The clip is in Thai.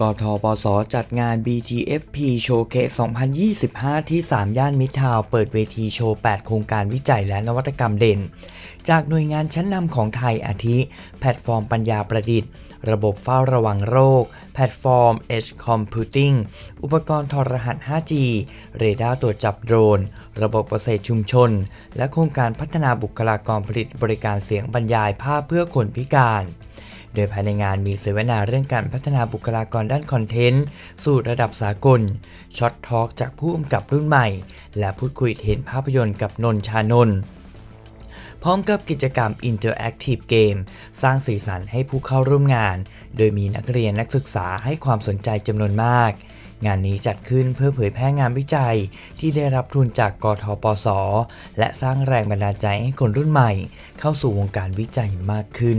กทปสจัดงาน BGFP Showcase 2025 ที่ 3 ย่านมิตรทาวน์เปิดเวทีโชว์ 8 โครงการวิจัยและนวัตกรรมเด่น จากหน่วยงานชั้นนำของไทยอาทิ แพลตฟอร์มปัญญาประดิษฐ์ ระบบเฝ้าระวังโรค แพลตฟอร์ม Edge Computing อุปกรณ์ทรหัส 5G เรดาร์ตรวจจับโดรน ระบบเกษตรชุมชน และโครงการพัฒนาบุคลากรผลิตบริการเสียงบรรยายภาพเพื่อคนพิการ โดยภายในงานมีเสวนาเรื่องการพัฒนาบุคลากรด้านคอนเทนต์ สู่ระดับสากลช็อตทอล์กจากผู้กำกับรุ่นใหม่ และพูดคุยเห็นภาพยนตร์กับนนชานนท์พร้อมกับกิจกรรม Interactive Game สร้างสีสันให้ผู้เข้าร่วมงาน โดยมีนักเรียนนักศึกษาให้ความสนใจจำนวนมาก งานนี้จัดขึ้นเพื่อเผยแพร่งานวิจัย ที่ได้รับทุนจากกทปส และสร้างแรงบันดาลใจให้คนรุ่นใหม่ เข้าสู่วงการวิจัยมากขึ้น